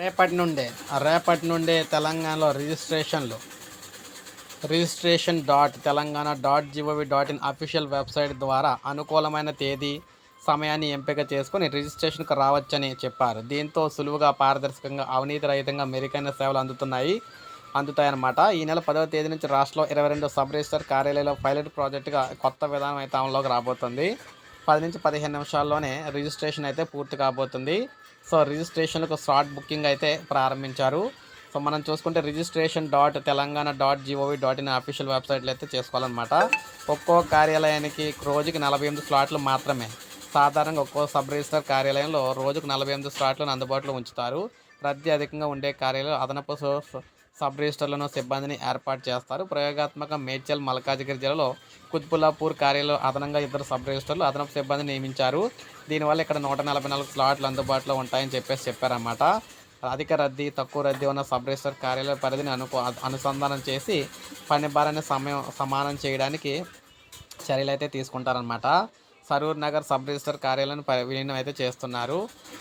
రేపటి నుండే రేపటి నుండే తెలంగాణలో రిజిస్ట్రేషన్లు. Registration dot Telangana dot G O V dot in official website ద్వారా అనుకూలమైన తేదీ సమయాన్ని ఎంపిక చేసుకుని రిజిస్ట్రేషన్కు రావచ్చని చెప్పారు. దీంతో సులువుగా పారదర్శకంగా అవినీతి రహితంగా మెరుగైన సేవలు అందుతున్నాయి అందుతాయన్నమాట. ఈ నెల పదవ తేదీ నుంచి రాష్ట్రంలో ఇరవై రెండు సబ్ రిజిస్టర్ కార్యాలయంలో పైలట్ ప్రాజెక్టుగా కొత్త విధానం అయితే అమలులోకి రాబోతుంది. పది నుంచి పదిహేను నిమిషాల్లోనే రిజిస్ట్రేషన్ అయితే పూర్తి కాబోతుంది. సో రిజిస్ట్రేషన్లకు స్లాట్ బుకింగ్ అయితే ప్రారంభించారు. సో మనం చూసుకుంటే registration dot Telangana dot G O V dot in official వెబ్సైట్లో అయితే చేసుకోవాలన్నమాట. ఒక్కో కార్యాలయానికి రోజుకి నలభై ఎనిమిది స్లాట్లు మాత్రమే. సాధారణంగా ఒక్కో సబ్ రిజిస్టర్ కార్యాలయంలో రోజుకు నలభై ఎనిమిది స్లాట్లను అందుబాటులో ఉంచుతారు. రద్దీ అధికంగా ఉండే కార్యాలయం అదనపు సబ్ రిజిస్టర్లను సిబ్బందిని ఏర్పాటు చేస్తారు. ప్రయోగాత్మక మేడ్చల్ మల్కాజిగిరి జిల్లాలో కుత్బుల్లాపూర్ కార్యాలయంలో అదనంగా ఇద్దరు సబ్ రిజిస్టర్లు అదనపు సిబ్బందిని నియమించారు. దీనివల్ల ఇక్కడ నూట నలభై నాలుగు స్లాట్లు అందుబాటులో ఉంటాయని చెప్పేసి చెప్పారన్నమాట. అధిక రద్దీ తక్కువ రద్దీ ఉన్న సబ్ రిజిస్టర్ కార్యాలయ పరిధిని అనుకో అనుసంధానం చేసి పని భారాన్ని సమయం సమానం చేయడానికి చర్యలు అయితే తీసుకుంటారనమాట సరూర్ నగర్ సబ్ రిజిస్టర్ కార్యాలయాన్ని విలీనం అయితే చేస్తున్నారు.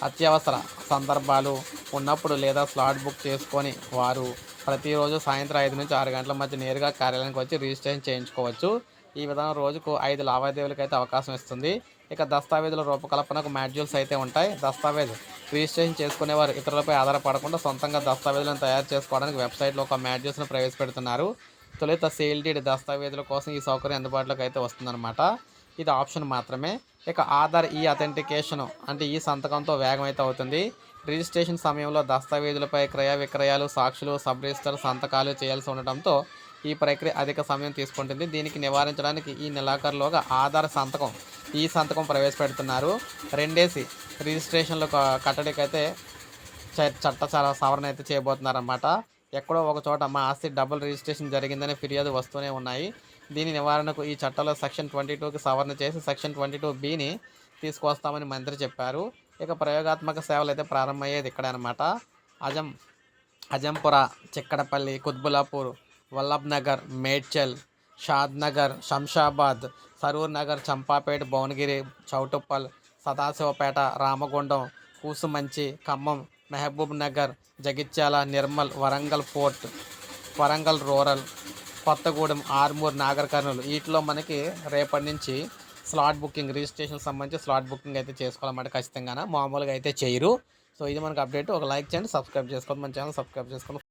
అత్యవసర సందర్భాలు ఉన్నప్పుడు లేదా స్లాట్ బుక్ చేసుకొని వారు ప్రతిరోజు సాయంత్రం ఐదు నుంచి ఆరు గంటల మధ్య నేరుగా కార్యాలయానికి వచ్చి రిజిస్ట్రేషన్ చేయించుకోవచ్చు. ఈ విధానం రోజుకు ఐదు లావాదేవీలకు అయితే అవకాశం ఇస్తుంది. ఇక దస్తావేజుల రూపకల్పనకు మాడ్యూల్స్ అయితే ఉంటాయి. దస్తావేజ్ రిజిస్ట్రేషన్ చేసుకునేవారు ఇతరులపై ఆధారపడకుండా సొంతంగా దస్తావేజులను తయారు చేసుకోవడానికి వెబ్సైట్లో ఒక మాడ్యూల్స్ను ప్రవేశపెడుతున్నారు. తొలుత సీల్డీడ్ దస్తావేజుల కోసం ఈ సౌకర్యం అందుబాటులోకి అయితే వస్తుందన్నమాట. ఇది ఆప్షన్ మాత్రమే. ఇక ఆధార్ ఈ అథెంటికేషన్ అంటే ఈ సంతకంతో వేగం అయితే అవుతుంది. రిజిస్ట్రేషన్ సమయంలో దస్తావేజులపై క్రయ విక్రయాలు సాక్షులు సబ్ రిజిస్టర్ సంతకాలు చేయాల్సి ఉండటంతో ఈ ప్రక్రియ అధిక సమయం తీసుకుంటుంది. దీనికి నివారించడానికి ఈ నెలాఖరులోగా ఆధార్ సంతకం ఈ సంతకం ప్రవేశపెడుతున్నారు. రెండేసి రిజిస్ట్రేషన్లు కట్టడికైతే చ- చట్ట చాలా సవరణ అయితే చేయబోతున్నారన్నమాట. ఎక్కడో ఒక చోట మా ఆస్తి డబుల్ రిజిస్ట్రేషన్ జరిగిందని ఫిర్యాదు వస్తూనే ఉన్నాయి. దీని నివారణకు ఈ చట్టంలో సెక్షన్ ట్వంటీ టూకి సవరణ చేసి సెక్షన్ ట్వంటీ టూ బిని తీసుకొస్తామని మంత్రి చెప్పారు. ఇక ప్రయోగాత్మక సేవలు అయితే ప్రారంభమయ్యేది ఇక్కడ అనమాట అజం అజంపుర చిక్కడపల్లి కుత్బులాపూర్ వల్లభ్ నగర్ మేడ్చల్ షాద్ నగర్ శంషాబాద్ సరూర్ నగర్ చంపాపేట భువనగిరి చౌటుప్పల్ సదాశివపేట రామగుండం కూసుమంచి ఖమ్మం మహబూబ్ నగర్ జగిత్యాల నిర్మల్ వరంగల్ ఫోర్ట్ వరంగల్ రూరల్ కొత్తగూడెం ఆర్మూర్ నాగర్ కర్నూలు వీటిలో మనకి రేపటి నుంచి స్లాట్ బుకింగ్ రిజిస్ట్రేషన్ సంబంధించి స్లాట్ బుకింగ్ అయితే చేసుకోవాలన్నమాట ఖచ్చితంగా మామూలుగా అయితే చేయరు. సో ఇది మనకు అప్డేట్. ఒక లైక్ చేయండి సబ్స్క్రైబ్ చేసుకోండి మన ఛానల్ సబ్స్క్రైబ్ చేసుకోండి.